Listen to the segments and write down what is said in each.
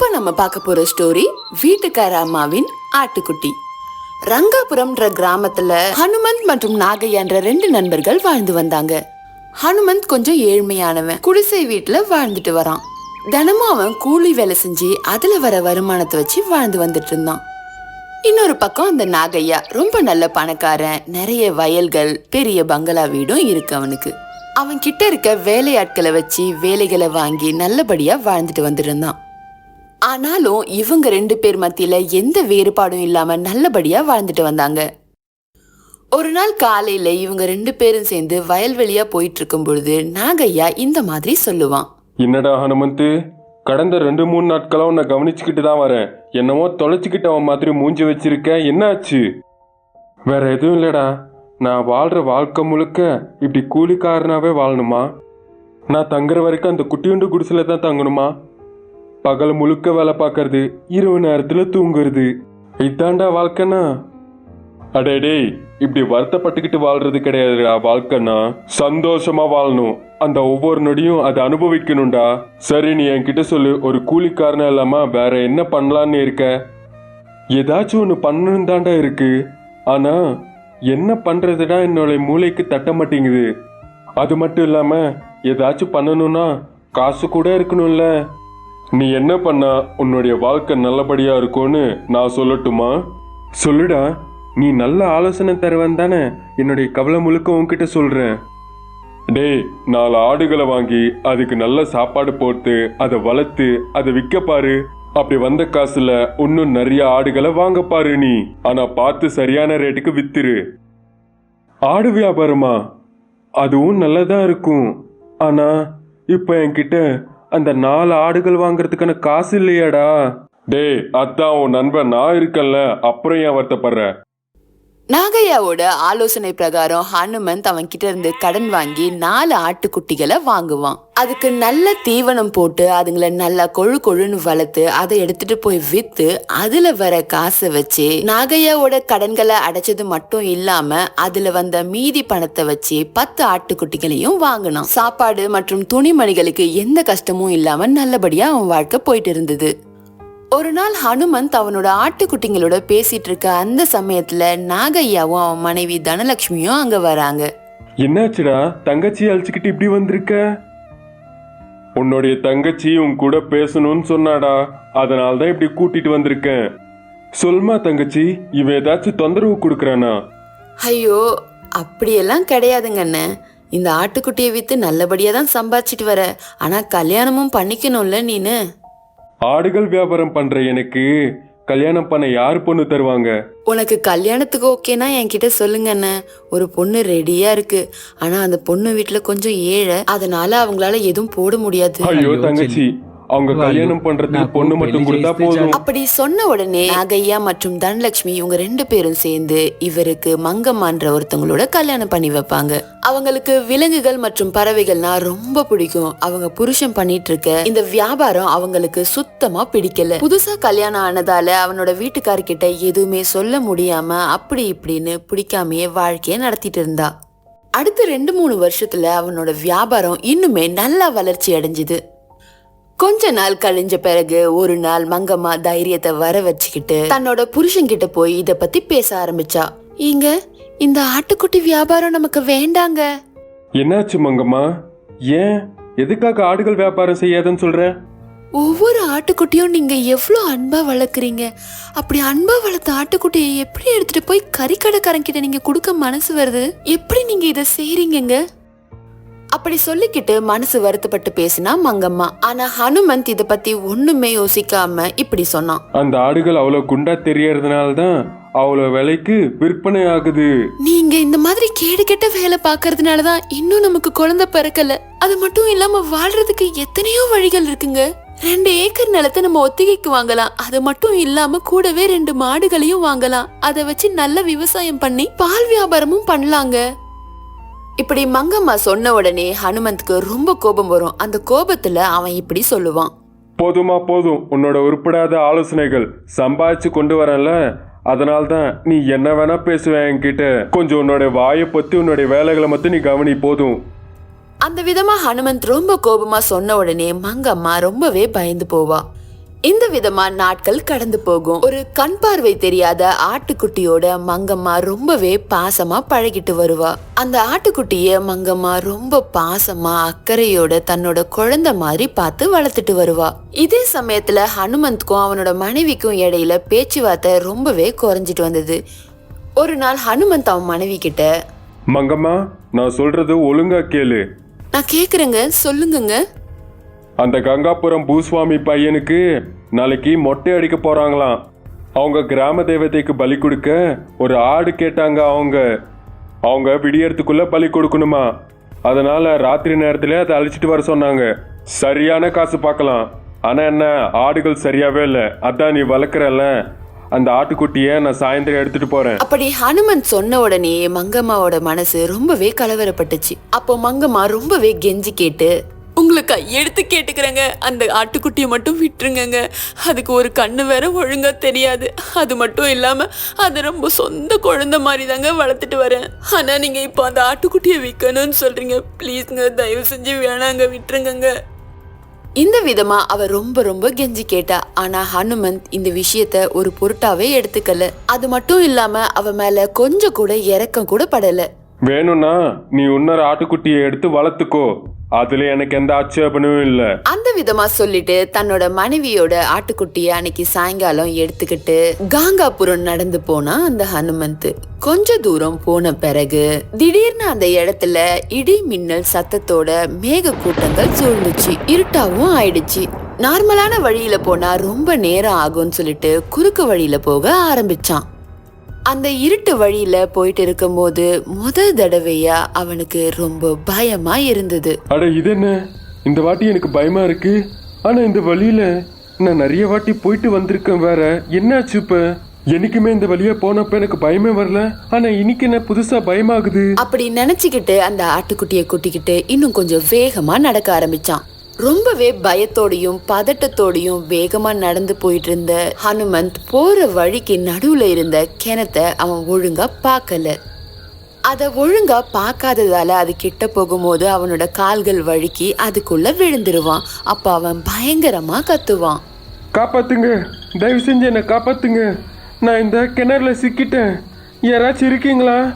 இப்போ நம்ம பார்க்க போகிற ஸ்டோரி வீட்டுக்கார அம்மாவின் ஆட்டுக்குட்டி. ரங்காபுரம்ன்ற கிராமத்தில் ஹனுமந்த் மற்றும் நாகையான்ற ரெண்டு நண்பர்கள் வாழ்ந்து வந்தாங்க. ஹனுமந்த் கொஞ்சம் ஏழ்மையானவன். குடிசை வீட்டில் வாழ்ந்துட்டு வரான். தினமும் அவன் கூலி வேலை செஞ்சு அதில் வர வருமானத்தை வச்சு வாழ்ந்து வந்துட்டு இருந்தான். இன்னொரு பக்கம் அந்த நாகையா ரொம்ப நல்ல பணக்காரன் நிறைய வயல்கள் பெரிய பங்களா வீடும் இருக்கு அவனுக்கு. அவன் கிட்ட இருக்க வேலையாட்களை வச்சு வேலைகளை வாங்கி நல்லபடியா வாழ்ந்துட்டு இருந்தான். ஆனாலும் இவங்க ரெண்டு பேர் மத்தியில எந்த வேறுபாடும் இல்லாம நல்லபடியா வாழ்ந்துட்டு வந்தாங்க. ஒரு நாள் காலையில இவங்க ரெண்டு பேரும் சேர்ந்து வயல்வெளியா போயிட்டு இருக்கும் பொழுது நாகையா இந்த மாதிரி சொல்லுவான். என்னடா ஹனுமந்து கடந்த ரெண்டு மூணு நாட்களா உன்னை கவனிச்சுக்கிட்டு தான் வரேன். என்னமோ தொலைச்சிக்கிட்டவன் மாதிரி மூஞ்சி வச்சிருக்க என்னாச்சு வேற எதுவும் இல்லடா. நான் வாழ்ற வாழ்க்கை முழுக்க இப்படி கூலிக்காரனாவே வாழணுமா? நான் தங்குற வரைக்கும் அந்த குட்டியுண்டு குடிசில தான் தங்கணுமா? பகல் முழுக்க வேலை பார்க்கறது இரவு நேரத்தில் தூங்குறது. இதாண்டா வாழ்க்கைனா அடே டேய் இப்படி வருத்தப்பட்டுக்கிட்டு வாழ்றது கிடையாதுடா வாழ்க்கைனா சந்தோஷமா வாழணும். அந்த ஒவ்வொரு நொடியும் அதை அனுபவிக்கணும்டா. சரி நீ என்கிட்ட சொல்லு ஒரு கூலிக்காரனும் இல்லாம வேற என்ன பண்ணலான்னு இருக்க? ஏதாச்சும் ஒன்று பண்ணணும் தாண்டா இருக்கு. ஆனா என்ன பண்றதுடா என்னோட மூளைக்கு தட்ட மாட்டேங்குது. அது மட்டும் இல்லாம ஏதாச்சும் பண்ணணும்னா காசு கூட இருக்கணும்ல. நீ என்ன பண்ணா? உன்னுடைய வாழ்க்கை நல்லபடியா இருக்கும்னு நான் சொல்லட்டுமா? சொல்லுடா. நீ நல்ல ஆலோசனை தருவன் தானே. என்னுடைய கவலை முழுக்க உன்கிட்ட சொல்றேன். டேய் நாலு ஆடுகளை வாங்கி அதுக்கு நல்ல சாப்பாடு போட்டு அதை வளர்த்து அதை விற்க பாரு. அப்படி வந்த காசுல இன்னும் நிறைய ஆடுகளை வாங்க பாரு நீ. ஆனா பார்த்து சரியான ரேட்டுக்கு வித்துரு. ஆடு வியாபாரமா? அதுவும் நல்லதா இருக்கும். ஆனா இப்போ என்கிட்ட அந்த நாலு ஆடுகள் வாங்குறதுக்கான காசு இல்லையாடா. டேய் அதான் உன் நண்பன் நான் இருக்கேன்ல. அப்புறம் ஏன் வருத்தப்படுற? நாகையாவோட ஆலோசனை பிரகாரம் ஹனுமந்த் அவன் கிட்ட இருந்து கடன் வாங்கி நாலு ஆட்டுக்குட்டிகளை வாங்குவான். அதுக்கு நல்ல தீவனம் போட்டு அதுங்களை நல்லா கொழு கொழுன்னு வளர்த்து அதை எடுத்துட்டு போய் வித்து அதுல வர காசை வச்சு நாகையாவோட கடன்களை அடைச்சது மட்டும் இல்லாம அதுல வந்த மீதி பணத்தை வச்சு பத்து ஆட்டுக்குட்டிகளையும் வாங்கினான். சாப்பாடு மற்றும் துணிமணிகளுக்கு எந்த கஷ்டமும் இல்லாம நல்லபடியா அவன் வாழ்க்கை போயிட்டு இருந்தது. ஒரு நாள் ஹனுமந்த் அவனோட ஆட்டுக்குட்டிங்களோட பேசிட்டு இருக்க அந்த சமயத்துல நாகையாவும் அவன் மனைவி தனலட்சுமியும் அங்க வராங்க. என்னாச்சுடா? தங்கச்சி அழைச்சிக்கிட்டு இப்படி வந்திருக்க? உன்னுடைய தங்கச்சி உன் கூட பேசணும்னு சொன்னாடா. அதனால தான் இப்படி கூட்டிட்டு வந்திருக்கேன். சொல்மா தங்கச்சி இவன் ஏதாச்சும் தொந்தரவு கொடுக்கறானா? ஐயோ அப்படியெல்லாம் கிடையாதுங்க அண்ணன் இந்த ஆட்டுக்குட்டியை வித்து நல்லபடியா தான் சம்பாதிச்சிட்டு வர. ஆனா கல்யாணமும் பண்ணிக்கணும்ல நீனு? ஆடுகள் வியாபாரம் பண்ற எனக்கு கல்யாணம் பண்ண யார் பொண்ணு தருவாங்க? உனக்கு கல்யாணத்துக்கு ஓகேனா என்கிட்ட சொல்லுங்க அண்ணன் ஒரு பொண்ணு ரெடியா இருக்கு. ஆனா அந்த பொண்ணு வீட்டுல கொஞ்சம் ஏழை. அதனால அவங்களால எதுவும் போட முடியாது. ஐயோ ஐயோ, தங்கச்சி. அவங்க கல்யாணம் பண்றதுக்கு பொண்ணு மட்டும் கொடுத்தா போதும். அப்படி சொன்ன உடனே நாகையா மற்றும் தனலட்சுமி இவங்க ரெண்டு பேரும் சேர்ந்து இவருக்கு மங்கம்மான்ற ஒருத்தவங்களோட கல்யாணம் பண்ணி வைப்பாங்க. அவங்களுக்கு விலங்குகள் மற்றும் பறவைகள்னா ரொம்ப பிடிக்கும். அவங்க புருஷன் பண்ணிட்டு இருக்க இந்த வியாபாரம் அவங்களுக்கு சுத்தமா பிடிக்கல. புதுசா கல்யாணம் ஆனதால அவனோட வீட்டுக்காரர்கிட்ட எதுவுமே சொல்ல முடியாம அப்படி இப்படின்னு பிடிக்காமையே வாழ்க்கைய நடத்திட்டு இருந்தா. அடுத்த ரெண்டு மூணு வருஷத்துல அவனோட வியாபாரம் இன்னுமே நல்லா வளர்ச்சி அடைஞ்சுது. கொஞ்ச நாள் கழிஞ்ச பிறகு ஒரு நாள் மங்கம்மா தைரியத்தை வர வச்சுக்கிட்டு தன்னோட புருஷன்கிட்ட போய் இத பத்தி பேச ஆரம்பிச்சா. இங்க இந்த ஆட்டுக்குட்டி வியாபாரம் நமக்கு வேண்டாங்க. என்னாச்சு மங்கம்மா? ஏன்? எதுக்காக ஆடுகள் வியாபாரம் செய்யாதுன்னு சொல்ற? ஒவ்வொரு ஆட்டுக்குட்டியும் நீங்க எவ்வளவு அன்பா வளர்க்குறீங்க. அப்படி அன்பா வளர்த்த ஆட்டுக்குட்டியை எப்படி எடுத்துட்டு போய் கறிக்கடைக்காரங்கிட்ட நீங்க கொடுக்க மனசு வருது? எப்படி நீங்க இதை செய்றீங்கங்க? அப்படி சொல்லிக்கிட்டு மனசு வருத்தப்பட்டு பேசினா மங்கம்மா. ஆனா ஹனுமந்த் இத பத்தி ஒண்ணுமே யோசிக்காம இப்படி சொன்னான். அந்த ஆடுகள் அவ்வளோ குண்டா தெரியறதுனால தான் அவ்வளோ விலைக்கு விற்பனை ஆகுது. நீங்க இந்த மாதிரி கேடு கெட்ட வேலை பார்க்கறதுனால தான் இன்னும் நமக்கு குழந்தை பிறக்கல. அது மட்டும் இல்லாம வாழ்றதுக்கு எத்தனையோ வழிகள் இருக்குங்க. ரெண்டு ஏக்கர் நிலத்தை நம்ம ஒத்திகைக்கு வாங்கலாம். அது மட்டும் இல்லாம கூடவே ரெண்டு மாடுகளையும் வாங்கலாம். அதை வச்சு நல்ல விவசாயம் பண்ணி பால் வியாபாரமும் பண்ணலாங்க. இப்படி மங்கம்மா சொன்ன உடனே ஹனுமந்த்க்கு ரொம்ப கோபம் வரும். அந்த கோபத்துல அவன் இப்படி சொல்லுவான். போதுமா போதும். உன்னோட உருப்படாத ஆலோசனைகள் சம்பாதிச்சு கொண்டு வரல அதனால தான் நீ என்ன வேணா பேசுவேன் என்கிட்ட. கொஞ்சம் உன்னோட வாயை பத்தி உன்னோட வேலைகளை மட்டும் நீ கவனி போதும். அந்த விதமா ஹனுமந்த் ரொம்ப கோபமா சொன்ன உடனே மங்கம்மா ரொம்பவே பயந்து போவா. இந்த விதமா நாட்கள் கடந்து போகும். ஒரு கண் பார்வை தெரியாத ஆட்டுக்குட்டியோட மங்கம்மா ரொம்பவே பாசமா பழகிட்டு வருவா. அந்த ஆட்டுக்குட்டிய மங்கம்மா ரொம்ப பாசமா அக்கறையோட தன்னோட குழந்தை மாதிரி பார்த்து வளர்த்துட்டு வருவா. இதே சமயத்துல ஹனுமந்த்க்கும் அவனோட மனைவிக்கும் இடையில பேச்சுவார்த்தை ரொம்பவே குறைஞ்சிட்டு வந்தது. ஒரு நாள் ஹனுமந்த் அவன் மனைவி கிட்ட மங்கம்மா நான் சொல்றது ஒழுங்கா கேளு. நான் கேக்குறேங்க சொல்லுங்கங்க. அந்த கங்காபுரம் பூஸ்வாமி பையனுக்கு நாளைக்கு மொட்டை அடிக்க போகிறாங்களாம் அவங்க கிராம தெய்வத்தைக்கு பலி கொடுக்க ஒரு ஆடு கேட்டாங்க அவங்க. அவங்க விடியறதுக்குள்ளே பலி கொடுக்கணுமா? அதனால் ராத்திரி நேரத்தில் அதை அழிச்சிட்டு வர சொன்னாங்க. சரியான காசு பார்க்கலாம். ஆனால் என்ன ஆடுகள் சரியாவே இல்லை. அதான் நீ வளர்க்குறல்ல. அந்த ஆட்டுக்குட்டியை நான் சாயந்தரம் எடுத்துட்டு போறேன். அப்படி ஹனுமன் சொன்ன உடனே மங்கம்மாவோட மனசு ரொம்பவே கலவரப்பட்டுச்சு. அப்போ மங்கம்மா ரொம்பவே கெஞ்சி கேட்டு உங்களை கையெடுத்து கேட்டுக்கிறேங்க. அந்த ஆட்டுக்குட்டியை மட்டும் விட்டுருங்கங்க. அதுக்கு ஒரு கண்ணு வேற ஒழுங்கா தெரியாது. அது மட்டும் இல்லாம அது ரொம்ப சொந்த குழந்தை மாதிரி தாங்க வளர்த்துட்டு வரேன். ஆனா நீங்க இப்போ அந்த ஆட்டுக்குட்டியை விற்கணும்னு சொல்றீங்க. ப்ளீஸ்ங்க தயவு செஞ்சு வேணாங்க விட்டுருங்கங்க. இந்த விதமா அவ ரொம்ப ரொம்ப கெஞ்சி கேட்டா. ஆனா ஹனுமந்த் இந்த விஷயத்த ஒரு பொருட்டாவே எடுத்துக்கல. அது மட்டும் இல்லாம அவ மேல கொஞ்சம் கூட இறக்கம் கூட படல. வேணும்னா நீ இன்னொரு ஆட்டுக்குட்டியை எடுத்து வளர்த்துக்கோ. அதுல எனக்கு எந்த ஆட்சேபனும் இல்லை. அந்த விதமா சொல்லிட்டு தன்னோட மனைவியோட ஆட்டுக்குட்டிய அன்னைக்கு சாயங்காலம் எடுத்துக்கிட்டு காங்காபுரம் நடந்து போனா அந்த ஹனுமந்த். கொஞ்ச தூரம் போன பிறகு திடீர்னு அந்த இடத்துல இடி மின்னல் சத்தத்தோட மேக கூட்டங்கள் சூழ்ந்துச்சு. இருட்டாவும் ஆயிடுச்சு. நார்மலான வழியில போனா ரொம்ப நேரம் ஆகும்னு சொல்லிட்டு குறுக்கு வழியில போக ஆரம்பிச்சான். அந்த இருட்டு வழியில போயிட்டு இருக்கும்போது முத தடவையா அவனுக்கு ரொம்ப பயமா இருந்தது. அட இது என்ன இந்த வாட்டி எனக்கு பயமா இருக்கு. ஆனா இந்த வழியில நான் நிறைய வாட்டி போயிட்டு வந்திருக்கேன் வேற. என்னாச்சு இப்ப? என்னைக்குமே இந்த வழியா போனப்ப எனக்கு பயமே வரல. ஆனா இன்னைக்கு என்ன புதுசா பயமாகுது? அப்படி நினைச்சுக்கிட்டு அந்த ஆட்டுக்குட்டியை கூட்டிக்கிட்டு இன்னும் கொஞ்சம் வேகமா நடக்க ஆரம்பிச்சான். ரொம்பவே பயத்தோடையும் பதட்டத்தோடையும் வேகமா நடந்து போயிட்டு இருந்த ஹனுமந்த் போற வழிக்கு நடுவுல இருந்த கிணத்தை அவன் ஒழுங்கா பார்க்கல. அத ஒழுங்கா பார்க்காததால அது கிட்ட போகும்போது அவனோட கால்கள் வழுக்கி அதுக்குள்ள விழுந்துருவான். அப்ப அவன் பயங்கரமா கத்துவான். காப்பாத்துங்க. தயவு செஞ்சு என்னை காப்பாத்துங்க. நான் இந்த கிணறுல சிக்கிட்டேன். யாராச்சும் இருக்கீங்களா?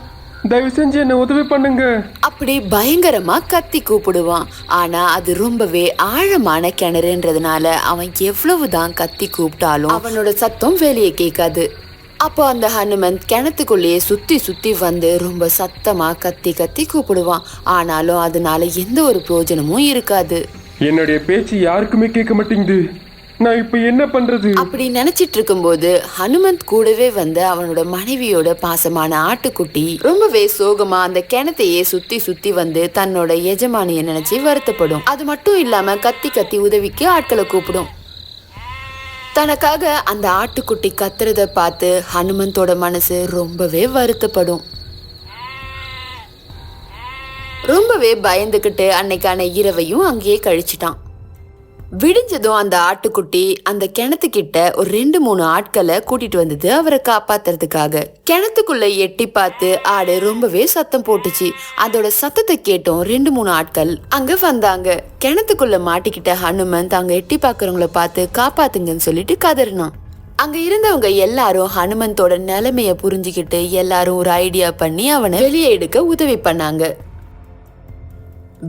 தயவு செஞ்சு என்னை உதவி பண்ணுங்க. அப்படி பயங்கரமா கத்தி கூப்பிடுவான். ஆனா அது ரொம்பவே ஆழமான கிணறுன்றதுனால அவன் எவ்வளவுதான் கத்தி கூப்பிட்டாலும் அவனோட சத்தம் வெளியே கேட்காது. அப்போ அந்த ஹனுமந்த் கிணத்துக்குள்ளேயே சுத்தி சுத்தி வந்து ரொம்ப சத்தமா கத்தி கத்தி கூப்பிடுவான். ஆனாலும் அதனால எந்த ஒரு பிரயோஜனமும் இருக்காது. என்னுடைய பேச்சு யாருக்குமே கேட்க மாட்டேங்குது. நான் இப்ப என்ன பண்றது? அப்படி நினைச்சிட்டு இருக்கும்போது ஹனுமந்த் கூடவே வந்து அவனோட மனைவியோட பாசமான ஆட்டுக்குட்டி ரொம்பவே சோகமா அந்த கிணத்தையே சுத்தி சுத்தி வந்து தன்னோட எஜமானிய நினைச்சு வருத்தப்படும். அது மட்டும் இல்லாம கத்தி கத்தி உதவிக்கு ஆட்களை கூப்பிடும். தனக்காக அந்த ஆட்டுக்குட்டி கத்துறத பார்த்து ஹனுமந்தோட மனசு ரொம்பவே வருத்தப்படும். ரொம்பவே பயந்துக்கிட்டு அன்னைக்கான இரவையும் அங்கேயே கழிச்சிட்டான். விடிஞ்சதும் அந்த ஆட்டுக்குட்டி அந்த கிணத்துக்கிட்ட ஒரு ரெண்டு மூணு ஆட்களை கூட்டிட்டு வந்தது அவரை காப்பாத்துறதுக்காக. கிணத்துக்குள்ள எட்டி பார்த்து ஆடு ரொம்பவே சத்தம் போட்டுச்சு. அதோட சத்தத்தை கேட்டோம் ரெண்டு மூணு ஆட்கள் அங்க வந்தாங்க. கிணத்துக்குள்ள மாட்டிக்கிட்ட ஹனுமந்த் தாங்க எட்டி பாக்குறவங்கள பார்த்து காப்பாத்துங்கன்னு சொல்லிட்டு கதறினான். அங்க இருந்தவங்க எல்லாரும் ஹனுமந்தோட நிலைமைய புரிஞ்சுக்கிட்டு எல்லாரும் ஒரு ஐடியா பண்ணி அவனை வெளியே எடுக்க உதவி பண்ணாங்க.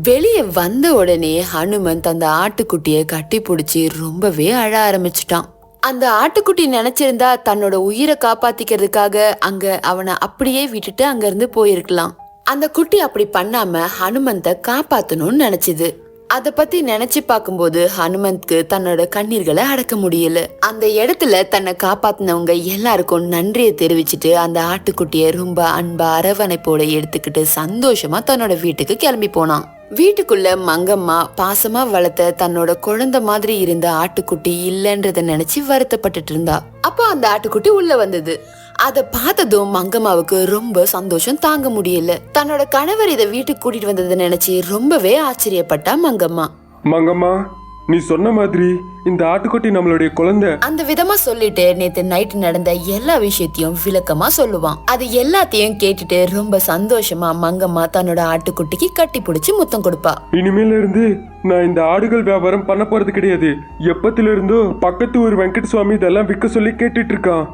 வெளியே வந்த உடனே ஹனுமந்த் அந்த ஆட்டுக்குட்டியை கட்டி பிடிச்சி ரொம்பவே அழ ஆரம்பிச்சிட்டான். அந்த ஆட்டுக்குட்டி நினைச்சிருந்தா தன்னோட உயிரை காப்பாத்திக்கிறதுக்காக அங்க அவனை அப்படியே விட்டுட்டு அங்கிருந்து போயிருக்கலாம். அந்த குட்டி அப்படி பண்ணாம ஹனுமந்த காப்பாத்தணும்னு நினைச்சது. அத பத்தி நினைச்சு பார்க்கும்போது ஹனுமந்த்க்கு தன்னோட கண்ணீர்களை அடக்க முடியல. அந்த இடத்துல தன்னை காப்பாத்தினவங்க எல்லாருக்கும் நன்றியை தெரிவிச்சிட்டு அந்த ஆட்டுக்குட்டியை ரொம்ப அன்பா அரவணைப்போட எடுத்துக்கிட்டு சந்தோஷமா தன்னோட வீட்டுக்கு கிளம்பி போனான். வீட்டுக்குள்ள மங்கம்மா பாசமா வளர்த்த தன்னோட குழந்தை மாதிரி இருந்த ஆட்டுக்குட்டி இல்லைன்றத நினைச்சு வருத்தப்பட்டுட்டு இருந்தா. அப்போ அந்த ஆட்டுக்குட்டி உள்ள வந்தது. அத பார்த்ததும் மங்கம்மாவுக்கு ரொம்ப சந்தோஷம் தாங்க முடியல. தன்னோட கணவர் இத வீட்டுக்கு கூட்டிட்டு வந்ததை நினைச்சு ரொம்பவே ஆச்சரியப்பட்டா மங்கம்மா. மங்கம்மா நீ சொன்ன மாதிரி இந்த ஆட்டுக்குட்டி நம்மளுடைய குழந்தை. அந்த விதமா சொல்லிட்டு நேத்து நைட் நடந்த எல்லா விஷயத்தையும் விளக்கமா சொல்லுவான். அது எல்லாத்தையும் கேட்டுட்டு ரொம்ப சந்தோஷமா மங்கம்மா தன்னோட ஆட்டுக்குட்டிக்கு கட்டி பிடிச்சி முத்தம் கொடுப்பா. இனிமேல இருந்து நான் இந்த ஆடுகள் வியாபாரம் பண்ண போறது கிடையாது. எப்பத்துல இருந்தோ பக்கத்து ஊர் வெங்கட் சுவாமி இதெல்லாம் விற்க சொல்லி கேட்டுட்டு இருக்கான்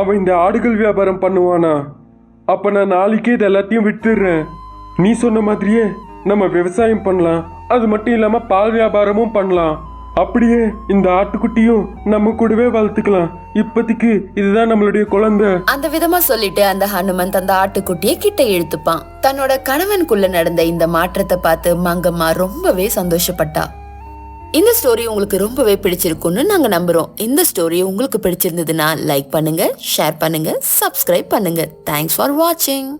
அவன் இந்த ஆடுகள் வியாபாரம் பண்ணுவானா? அப்ப நான் நாளைக்கே இது எல்லாத்தையும் விட்டுடுறேன் நீ சொன்ன மாதிரியே நம்ம விவசாயம் பண்ணலாம். அது மட்டும் இல்லாம பால் வியாபாரமும் பண்ணலாம். அப்படியே இந்த ஆட்டுக்குட்டியும் நம்ம கூடவே வளர்த்துக்கலாம். இப்போதைக்கு இதுதான் நம்மளுடைய குழந்தை. அந்த விதமா சொல்லிட்டு அந்த ஹனுமந்த் அந்த ஆட்டுக்குட்டியை கிட்ட இழுத்துப்பான். தன்னோட கணவனுக்குள்ள நடந்த இந்த மாற்றத்தை பார்த்து மங்கம்மா ரொம்பவே சந்தோஷப்பட்டா. இந்த ஸ்டோரி உங்களுக்கு ரொம்பவே பிடிச்சிருக்கும்னு நாங்க நம்புறோம். இந்த ஸ்டோரி உங்களுக்கு பிடிச்சிருந்ததுன்னா லைக் பண்ணுங்க ஷேர் பண்ணுங்க சப்ஸ்கிரைப் பண்ணுங்க. தேங்க்ஸ் ஃபார் வாட்சிங்